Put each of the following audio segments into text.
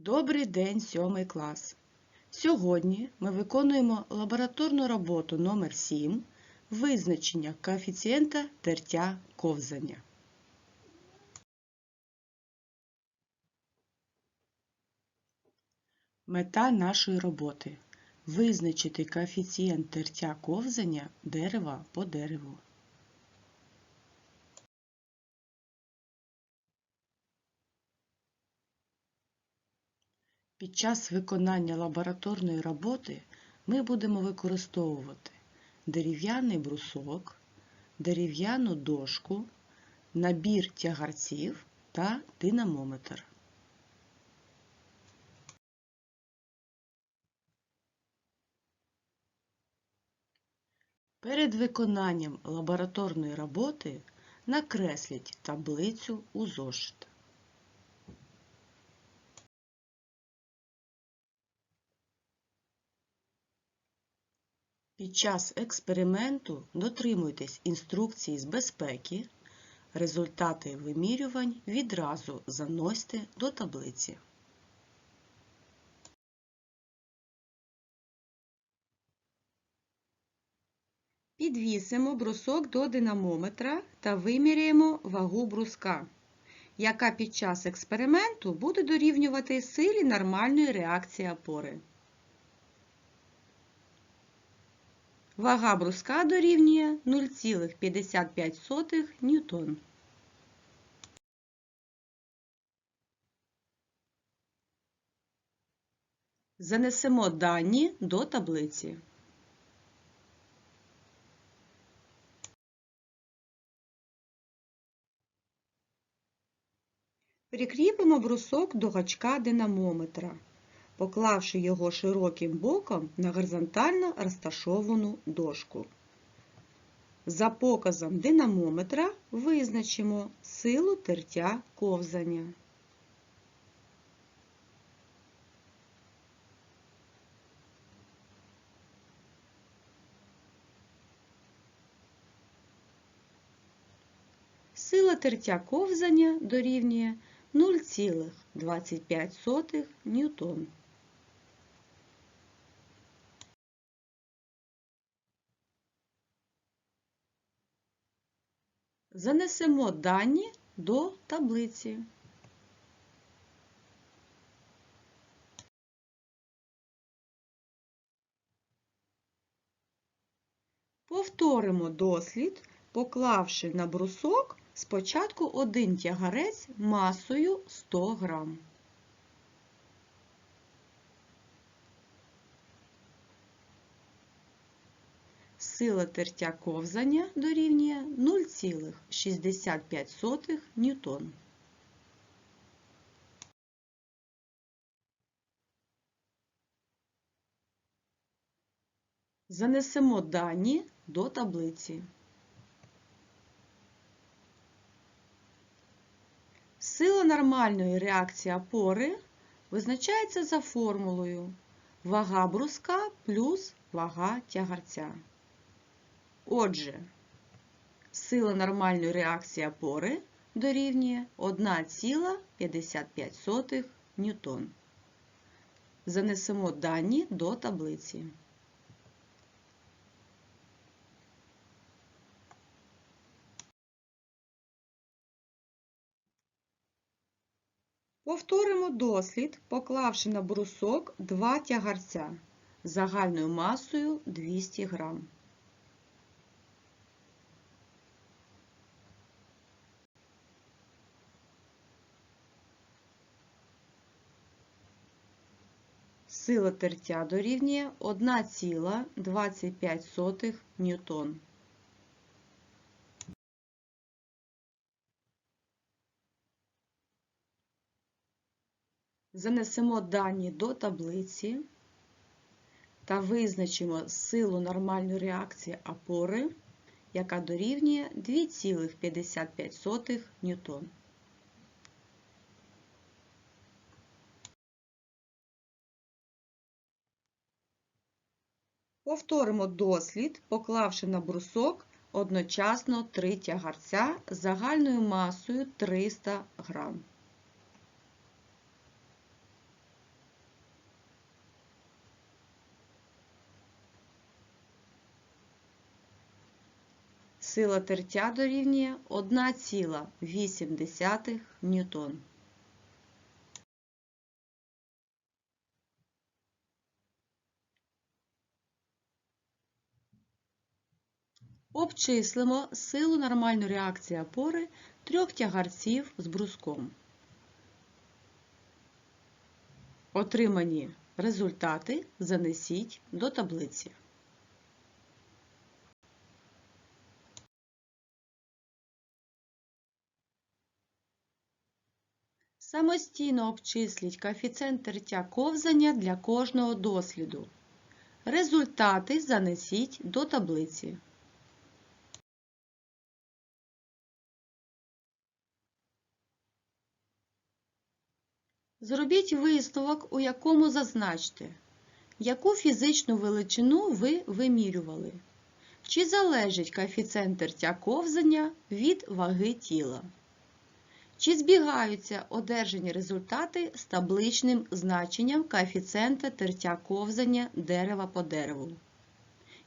Добрий день, сьомий клас. Сьогодні ми виконуємо лабораторну роботу номер 7 визначення коефіцієнта тертя ковзання. Мета нашої роботи визначити коефіцієнт тертя ковзання дерева по дереву. Під час виконання лабораторної роботи ми будемо використовувати дерев'яний брусок, дерев'яну дошку, набір тягарців та динамометр. Перед виконанням лабораторної роботи накресліть таблицю у зошит. Під час експерименту дотримуйтесь інструкції з безпеки. Результати вимірювань відразу заносьте до таблиці. Підвісимо брусок до динамометра та виміряємо вагу бруска, яка під час експерименту буде дорівнювати силі нормальної реакції опори. Вага бруска дорівнює 0,55 ньютон. Занесемо дані до таблиці. Прикріпимо брусок до гачка динамометра поклавши його широким боком на горизонтально розташовану дошку. За показом динамометра визначимо силу тертя ковзання. Сила тертя ковзання дорівнює 0,25 ньютон. Занесемо дані до таблиці. Повторимо дослід, поклавши на брусок спочатку один тягарець масою 100 грам. Сила тертя ковзання дорівнює 0,65 ньютон. Занесемо дані до таблиці. Сила нормальної реакції опори визначається за формулою вага бруска плюс вага тягарця. Отже, сила нормальної реакції опори дорівнює 1,55 ньютон. Занесемо дані до таблиці. Повторимо дослід, поклавши на брусок два тягарця загальною масою 200 грам. Сила тертя дорівнює 1,25 ньютон. Занесемо дані до таблиці та визначимо силу нормальної реакції опори, яка дорівнює 2,55 ньютон. Повторимо дослід, поклавши на брусок одночасно три тягарця з загальною масою 300 грам. Сила тертя дорівнює 1,8 ньютон. Обчислимо силу нормальної реакції опори трьох тягарців з бруском. Отримані результати занесіть до таблиці. Самостійно обчисліть коефіцієнт тертя ковзання для кожного досліду. Результати занесіть до таблиці. Зробіть висновок, у якому зазначте, яку фізичну величину ви вимірювали. Чи залежить коефіцієнт тертя ковзання від ваги тіла? Чи збігаються одержані результати з табличним значенням коефіцієнта тертя ковзання дерева по дереву?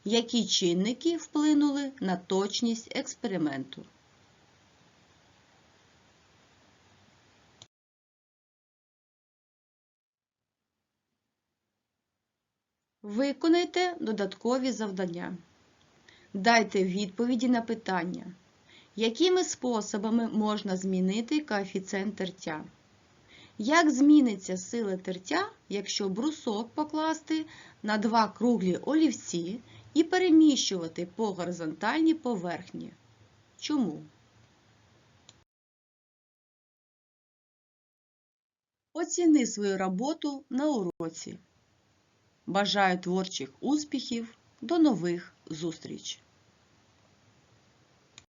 Які чинники вплинули на точність експерименту? Виконайте додаткові завдання. Дайте відповіді на питання, якими способами можна змінити коефіцієнт тертя? Як зміниться сила тертя, якщо брусок покласти на два круглі олівці і переміщувати по горизонтальній поверхні? Чому? Оціни свою роботу на уроці. Бажаю творчих успіхів. До нових зустріч!